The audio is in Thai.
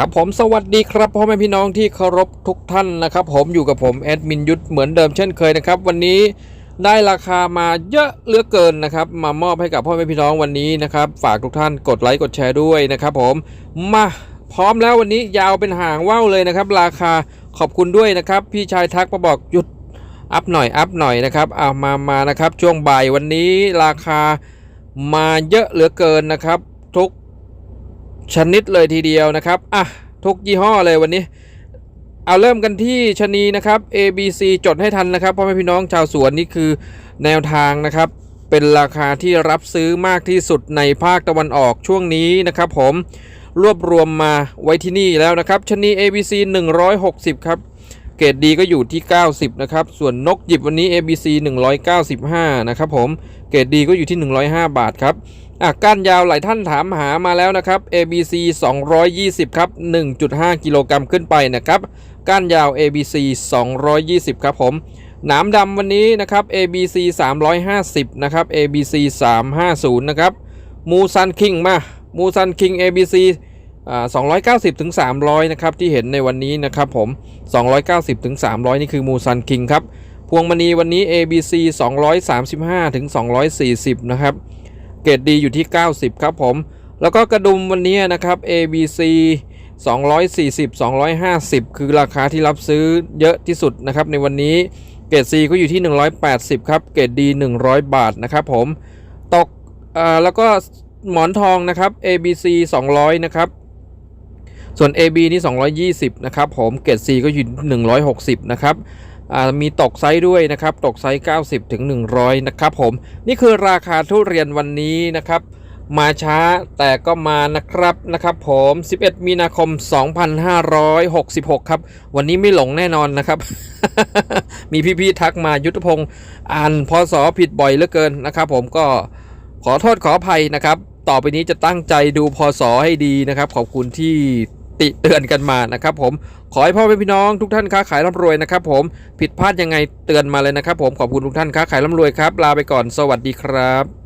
ครับผมสวัสดีครับพ่อแม่พี่น้องที่เคารพทุกท่านนะครับ ผมอยู่กับผมแอดมินยุทธเหมือนเดิมเช่นเคยนะครับ วันนี้ได้ราคามาเยอะเหลือเกินนะครับ มามอบให้กับพ่อแม่พี่น้องวันนี้นะครับ ฝากทุกท่านกดไลค์กดแชร์ด้วยนะครับ ผมมาพร้อมแล้ววันนี้ยาวเป็นหางว่าวเลยนะครับ ราคาขอบคุณด้วยนะครับ พี่ชายทักมาบอกหยุดอัพหน่อยอัพหน่อยนะครับเอามามานะครับ ช่วงบ่ายวันนี้ราคามาเยอะเหลือเกินนะครับ ทุก ชนิดเลยทีเดียวนะครับอะทุกยี่ห้อเลยวันนี้ เอาเริ่มกันที่ชะนีนะครับ A B C จดให้ทันนะครับพ่อแม่พี่น้องชาวสวนนี่คือแนวทางนะครับ เป็นราคาที่รับซื้อมากที่สุดในภาคตะวันออกช่วงนี้นะครับผมรวบรวมมาไว้ที่นี่แล้วนะครับชะนี A B C 160 ครับ เกรดดีก็อยู่ที่ 90 นะครับ ส่วนนกหยิบวันนี้ ABC 195 นะครับผม เกรดดีก็อยู่ที่ 105 บาทครับอะก้านยาวหลายท่านถามหามาแล้วนะครับ ABC 220 ครับ 1.5 กิโลกรัมขึ้นไปนะครับ ก้านยาว ABC 220 ครับผมหนามดำวันนี้นะครับ ABC 350 นะครับ ABC 350 นะครับ มูซันคิงมา มูซันคิง ABC 290ถึง300 นะครับ ที่เห็นในวันนี้นะครับผม 290ถึง300 นี่คือมูซันคิงครับ พวงมณีวันนี้ ABC 235ถึง240 นะครับ เกรดดีอยู่ที่ 90 ครับผม แล้วก็กระดุมวันนี้นะครับ ABC 240 250 คือราคาที่รับซื้อเยอะที่สุดนะครับ ในวันนี้เกรด C ก็อยู่ที่ 180 ครับ เกรด D 100 บาทนะครับผม ตกแล้วก็หมอนทองนะครับ ABC 200 นะครับ ส่วน AB นี่ 220 นะครับผมเกรด C ก็อยู่ 160 นะครับมีตกไซส์ด้วยนะครับ ตกไซส์ 90 ถึง 100 นะครับผม นี่คือราคาทุเรียนวันนี้นะครับ มาช้าแต่ก็มานะครับนะครับผม 11 มีนาคม 2566 ครับ วันนี้ไม่หลงแน่นอนนะครับ มีพี่ๆทักมายุทธพงศ์อ่านพศผิดบ่อยเหลือเกินนะครับผมก็ขอโทษขออภัยนะครับ ต่อไปนี้จะตั้งใจดูพศให้ดีนะครับ ขอบคุณที่ ติเตือนกันมานะครับผมขอให้พ่อแม่พี่น้องทุกท่านค้าขายร่ำรวยนะครับผมผิดพลาดยังไงเตือนมาเลยนะครับผมขอบคุณทุกท่านค้าขายร่ำรวยครับลาไปก่อนสวัสดีครับ